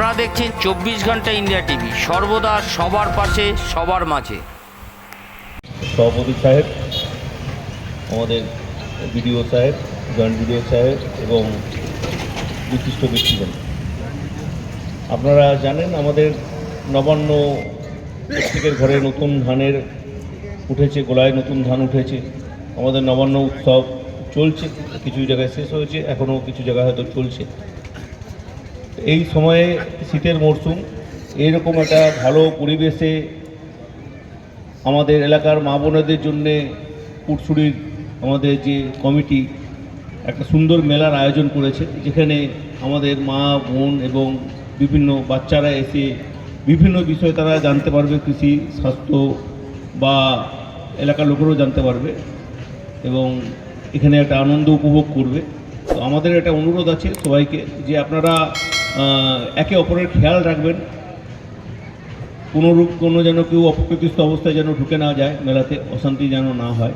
আপনারা দেখছেন চব্বিশ ঘণ্টা ইন্ডিয়া টিভি। সর্বদা সবার পাশে, সবার মাঝে। সভাপতি সাহেব, আমাদের বিডিও সাহেব, জয়েন্ট বিডিও সাহেব এবং বিশিষ্ট ব্যক্তিগণ। আপনারা জানেন আমাদের নবান্ন প্রত্যেকের ঘরে নতুন ধানের উঠেছে গোলায় নতুন ধান উঠেছে। আমাদের নবান্ন উৎসব চলছে, কিছু জায়গায় শেষ হয়েছে, এখনও কিছু জায়গায় হয়তো চলছে। এই সময়ে শীতের মরশুম এইরকম একটা ভালো পরিবেশে আমাদের এলাকার মা বোনেদের জন্যে পুটসুরির আমাদের যে কমিটি, একটা সুন্দর মেলার আয়োজন করেছে, যেখানে আমাদের মা, বোন এবং বিভিন্ন বাচ্চারা এসে বিভিন্ন বিষয়ে তারা জানতে পারবে, কৃষি, স্বাস্থ্য বা এলাকার লোকেরও জানতে পারবে এবং এখানে একটা আনন্দ উপভোগ করবে। তো আমাদের একটা অনুরোধ আছে সবাইকে যে আপনারা একে অপরের খেয়াল রাখবেন। কোনোরূপ কোনো যেন কেউ অপ্রকৃতিস্থ অবস্থায় যেন ঢুকে না যায়, মেলাতে অশান্তি যেন না হয়।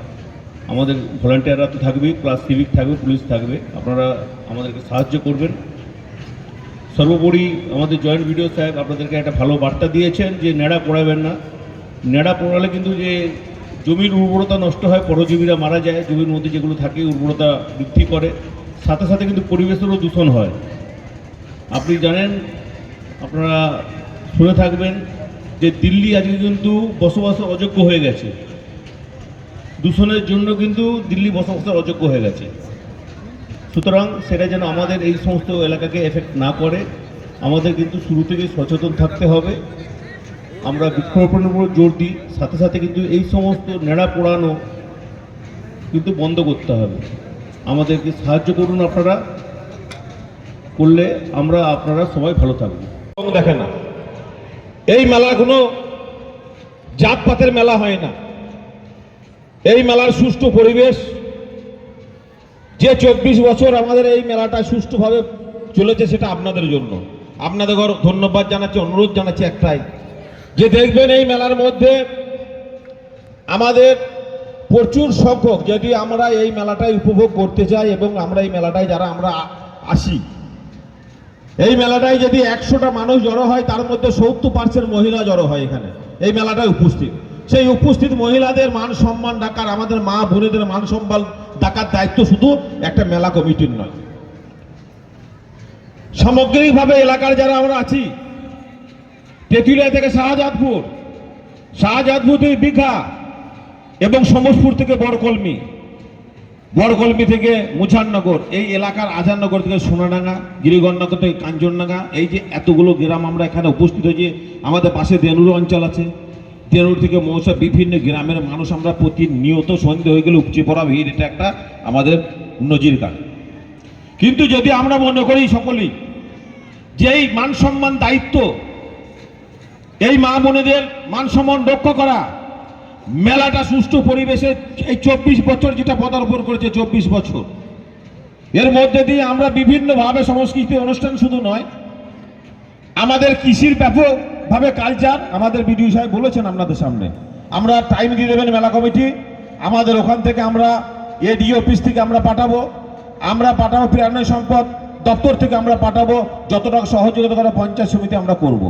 আমাদের ভলান্টিয়াররা তো থাকবেই প্লাস সিভিক থাকবে, পুলিশ থাকবে। আপনারা আমাদেরকে সাহায্য করবেন। সর্বোপরি আমাদের জয়েন্ট ভিডিও সাহেব আপনাদেরকে একটা ভালো বার্তা দিয়েছেন যে নেড়া পড়াবেন না। নেড়া পড়ালে কিন্তু যে জমির উর্বরতা নষ্ট হয়, পরজীবীরা মারা যায়, জমির মধ্যে যেগুলো থাকে উর্বরতা বৃদ্ধি করে। সাথে সাথে কিন্তু পরিবেশেরও দূষণ হয়। আপনি জানেন, আপনারা শুনে থাকবেন যে দিল্লি আজকে কিন্তু বসবাস অযোগ্য হয়ে গেছে। দূষণের জন্য কিন্তু দিল্লি বসবাসের অযোগ্য হয়ে গেছে। সুতরাং সেটা যেন আমাদের এই সমস্ত এলাকাকে এফেক্ট না করে, আমাদের কিন্তু শুরু থেকে সচেতন থাকতে হবে। আমরা বৃক্ষরোপণের উপর জোর দিই, সাথে সাথে কিন্তু এই সমস্ত নেড়া পোড়ানো কিন্তু বন্ধ করতে হবে। আমাদেরকে সাহায্য করুন আপনারা। করলে আমরা আপনারা সবাই ভালো থাকব। রং দেখে না, এই মেলা কোনো জাতপাতের মেলা হয় না। এই মেলার সুষ্ঠু পরিবেশ, যে চব্বিশ বছর আমাদের এই মেলাটা সুষ্ঠুভাবে চলেছে সেটা আপনাদের জন্য। আপনাদের ঘর ধন্যবাদ জানাচ্ছি, অনুরোধ জানাচ্ছি একটাই, যে দেখবেন এই মেলার মধ্যে আমাদের প্রচুর সংখ্যক, যদি আমরা এই মেলাটাই উপভোগ করতে চাই এবং আমরা এই মেলাটায় যারা আমরা আসি এই মেলাটায় যদি একশোটা মানুষ জড়ো হয়, তার মধ্যে সত্তর পার্সেন্ট মহিলা জড়ো হয় এখানে। এই মেলাটায় উপস্থিত। সেই উপস্থিত মহিলাদের মান সম্মান ডাকার আমাদের মা বোনেদের মান সম্মান ডাকার দায়িত্ব শুধু একটা মেলা কমিটির নয়। সামগ্রিকভাবে এলাকার যারা আমরা আছি তেঁতুলিয়া থেকে শাহজাদপুর শাহজাদপুর থেকে দীঘা এবং সমসপুর থেকে বড়কলমি বড়কলমি থেকে মুছাননগর, এই এলাকার আজাননগর থেকে সোনাডাঙ্গা গিরিগণনগর থেকে কাঞ্চনডাঙ্গা, এই যে এতগুলো গ্রাম আমরা এখানে উপস্থিত হয়েছি, আমাদের পাশে দেনুর অঞ্চল আছে। দেনুর থেকে মৌসা বিভিন্ন গ্রামের মানুষ আমরা প্রতিনিয়ত সন্ধে হয়ে গেলে উপচে পড়া ভিড়, এটা একটা আমাদের নজির কাজ। কিন্তু যদি আমরা মনে করি সকলেই যে এই মান সম্মান দায়িত্ব, এই মা বোনেদের মান সম্মান রক্ষা করা মেলাটা সুষ্ঠু পরিবেশে এই চব্বিশ বছর যেটা পদার্পণ করেছে, চব্বিশ বছর। এর মধ্যে দিয়ে আমরা বিভিন্নভাবে সংস্কৃতি অনুষ্ঠান শুধু নয়, আমাদের কৃষির ব্যাপকভাবে কালচার আমাদের বিডিও সাহেব বলেছেন আপনাদের সামনে। আমরা টাইম দিয়ে দেবেন মেলা কমিটি, আমাদের ওখান থেকে আমরা এডি অফিস থেকে আমরা পাঠাবো আমরা পাঠাবো প্রাণী সম্পদ দপ্তর থেকে আমরা পাঠাবো, যতটা সহযোগিতা করে পঞ্চায়েত সমিতি আমরা করব।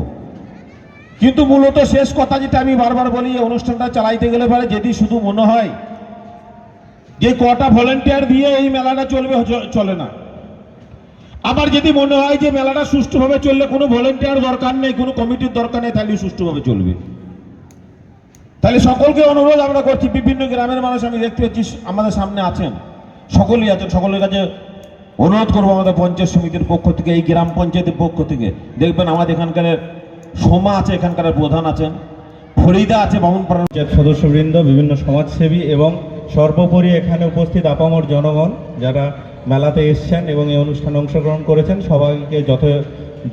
কিন্তু মূলত শেষ কথা যেটা আমি বারবার বলি অনুষ্ঠানটা চালাইতে গেলে পরে যদি শুধু মনে হয় যে কটা ভলেন্টিয়ার দিয়ে এই মেলাটা চলবে চলে না। আবার যদি মনে হয় যে মেলাটা সুষ্ঠুভাবে চললে কোনো ভলেন্টিয়ার দরকার নেই, কোনো কমিটির দরকার নেই, তাহলে সুষ্ঠুভাবে চলবে। তাহলে সকলকে অনুরোধ আমরা করছি, বিভিন্ন গ্রামের মানুষ আমি দেখতে পাচ্ছি, আমাদের সামনে আছেন। সকলেই আছেন, সকলের কাছে অনুরোধ করব আমাদের পঞ্চায়েত সমিতির পক্ষ থেকে, এই গ্রাম পঞ্চায়েতের পক্ষ থেকে। দেখবেন আমাদের এখানকার সোমা আছে, এখানকার প্রধান আছেন। ফরিদা আছে বামুনপাড়া পঞ্চায়েত সদস্যবৃন্দ, বিভিন্ন সমাজসেবী এবং সর্বোপরি এখানে উপস্থিত আপামর জনগণ যারা মেলাতে এসছেন এবং এই অনুষ্ঠানে অংশগ্রহণ করেছেন, সবাইকে যথ,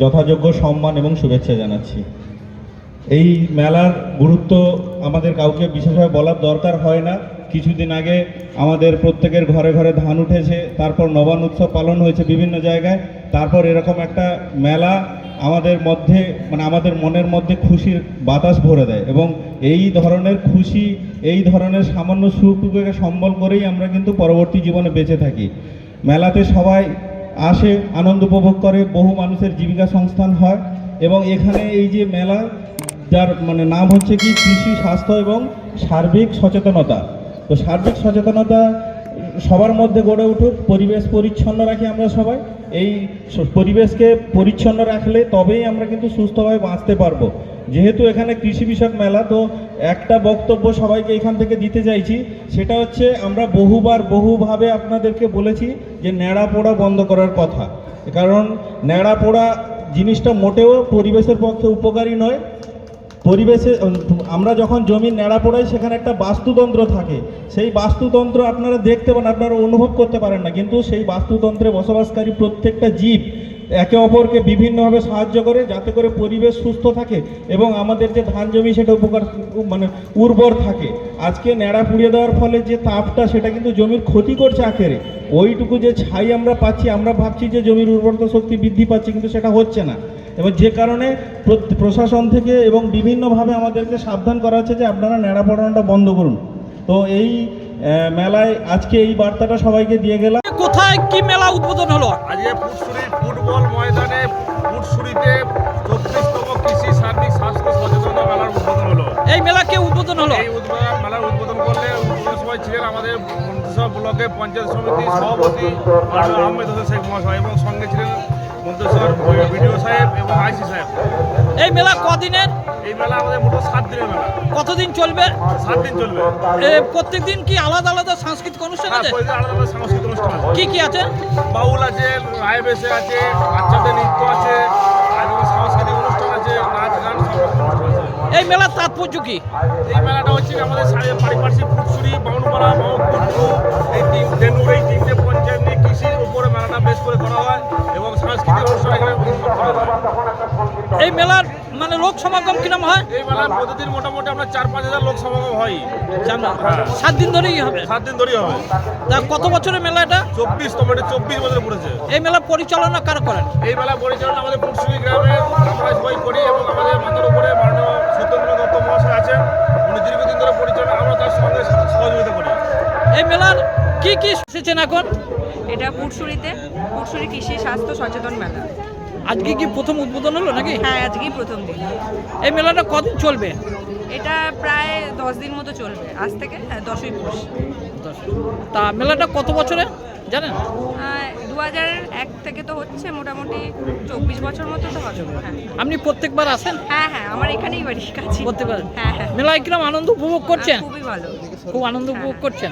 যথাযোগ্য সম্মান এবং শুভেচ্ছা জানাচ্ছি। এই মেলার গুরুত্ব আমাদের কাউকে বিশেষভাবে বলার দরকার হয় না। কিছুদিন আগে আমাদের প্রত্যেকের ঘরে ঘরে ধান উঠেছে, তারপর নবান উৎসব পালন হয়েছে বিভিন্ন জায়গায়, তারপর এরকম একটা মেলা আমাদের মধ্যে মানে আমাদের মনের মধ্যে খুশির বাতাস ভরে দেয় এবং এই ধরনের খুশি, এই ধরনের সামান্য সুখকে সম্বল করেই আমরা কিন্তু পরবর্তী জীবনে বেঁচে থাকি। মেলাতে সবাই আসে, আনন্দ উপভোগ করে, বহু মানুষের জীবিকা সংস্থান হয় এবং এখানে এই যে মেলা, যার মানে নাম হচ্ছে কি? কৃষি, স্বাস্থ্য এবং সার্বিক সচেতনতা। তো সার্বিক সচেতনতা সবার মধ্যে গড়ে উঠুক, পরিবেশ পরিচ্ছন্ন রাখি আমরা সবাই। এই পরিবেশকে পরিচ্ছন্ন রাখলে তবেই আমরা কিন্তু সুস্থভাবে বাঁচতে পারব। যেহেতু এখানে কৃষি বিষয়ক মেলা, তো একটা বক্তব্য সবাইকে এখান থেকে দিতে চাইছি। সেটা হচ্ছে, আমরা বহুবার বহুভাবে আপনাদেরকে বলেছি যে ন্যাড়া পোড়া বন্ধ করার কথা। কারণ ন্যাড়া পোড়া জিনিসটা মোটেও পরিবেশের পক্ষে উপকারী নয়। পরিবেশে আমরা যখন জমি ন্যাড়া পোড়াই, সেখানে একটা বাস্তুতন্ত্র থাকে। সেই বাস্তুতন্ত্র আপনারা দেখতে পান, আপনারা অনুভব করতে পারেন না, কিন্তু সেই বাস্তুতন্ত্রে বসবাসকারী প্রত্যেকটা জীব একে অপরকে বিভিন্নভাবে সাহায্য করে, যাতে করে পরিবেশ সুস্থ থাকে এবং আমাদের যে ধান জমি, সেটা উপকার মানে উর্বর থাকে। আজকে ন্যাড়া পুড়িয়ে দেওয়ার ফলে যে তাপটা, সেটা কিন্তু জমির ক্ষতি করছে আখেরে। ওইটুকু যে ছাই আমরা পাচ্ছি, আমরা ভাবছি যে জমির উর্বরতা শক্তি বৃদ্ধি পাচ্ছে, কিন্তু সেটা হচ্ছে না। এবং যে কারণে প্রশাসন থেকে এবং বিভিন্নভাবে আমাদেরকে সাবধান করা হচ্ছে যে আপনারা ন্যাড়া পড়ানোটা বন্ধ করুন। তো এই মেলায় আজকে এই বার্তাটা সবাইকে দিয়ে গেলাম। কোথায় কি মেলা উদ্বোধন হলো? আজকে ফুটসুরি ফুটবল ময়দানে ফুটসুরিতে চব্বিশতম কৃষি সার্বিক স্বাস্থ্য সচেতনতা মেলার উদ্বোধন হলো। এই মেলা কে উদ্বোধন হলো? এই উদ্বোধন মেলার উদ্বোধন করলে উদ্বোধন সভায় ছিলেন আমাদের মন্ত্রিসভা ব্লকের পঞ্চায়েত সমিতির সভাপতি আহমেদ হোসেন শেখ মহাশয় এবং সঙ্গে ছিলেন বিডিও সাহেব এবং আইসি সাহেব। এই মেলা কদিনের? এই মেলা আমাদের মোট সাত দিনের মেলা। কতদিন চলবে? সাত দিন চলবে। প্রত্যেক দিন কি আলাদা আলাদা সাংস্কৃতিক অনুষ্ঠান হ্যাঁ, আছে? আলাদা আলাদা সাংস্কৃতিক অনুষ্ঠান কি কি আছে? বাউল আছে আছে বাচ্চাদের নৃত্য আছে এই মেলার তাৎপর্য কি? এই মেলাটা হচ্ছে আমাদের সাড়ে পারিপার্শ্বিক ফুটসুরি বাউনপাড়া বাউকুটু এই তিন ধেনু এই তিনটে পঞ্চায়েত নিয়ে কৃষির উপরে মেলাটা বেশ করে করা হয় এবং সাংস্কৃতিক অনুষ্ঠান এখানে করা হয়। এই মেলার মানে লোক সমাগম কিরম হয়? এই মেলায় প্রতিদিন মোটামুটি আমরা চার পাঁচ হাজার লোক সমাগম হয়। জানো সাত দিন ধরেই হবে? সাত দিন ধরেই হবে। তা কত বছরের মেলা এটা? চব্বিশ তো এটা চব্বিশ বছর পড়েছে। এই মেলা পরিচালনা কারা করেন? এই মেলা পরিচালনা আমাদের ফুটসুরি গ্রামে আমরা সবাই করি এবং আমাদের মাথার উপরে কি কি এসেছেন এখন? এটা পুটসুরিতে পুটসুরি কৃষি স্বাস্থ্য সচেতন মেলা। আজকে কি প্রথম উদ্বোধন হলো নাকি? হ্যাঁ আজকেই প্রথম দিন। এই মেলাটা কদিন চলবে? এটা প্রায় দশ দিন মতো চলবে আজ থেকে হ্যাঁ দশই পৌষ। তা মেলাটা কত বছরে জানেন? দু হাজার এক থেকে তো হচ্ছে মোটামুটি চব্বিশ বছর মতো তো হবে হ্যাঁ। আপনি প্রত্যেকবার আসেন? হ্যাঁ হ্যাঁ আমার এখানেই বাড়ি কাছে। প্রত্যেকবার? হ্যাঁ হ্যাঁ। মেলায় কিরম আনন্দ উপভোগ করছেন? হ্যাঁ, খুবই ভালো। খুব আনন্দ উপভোগ করছেন?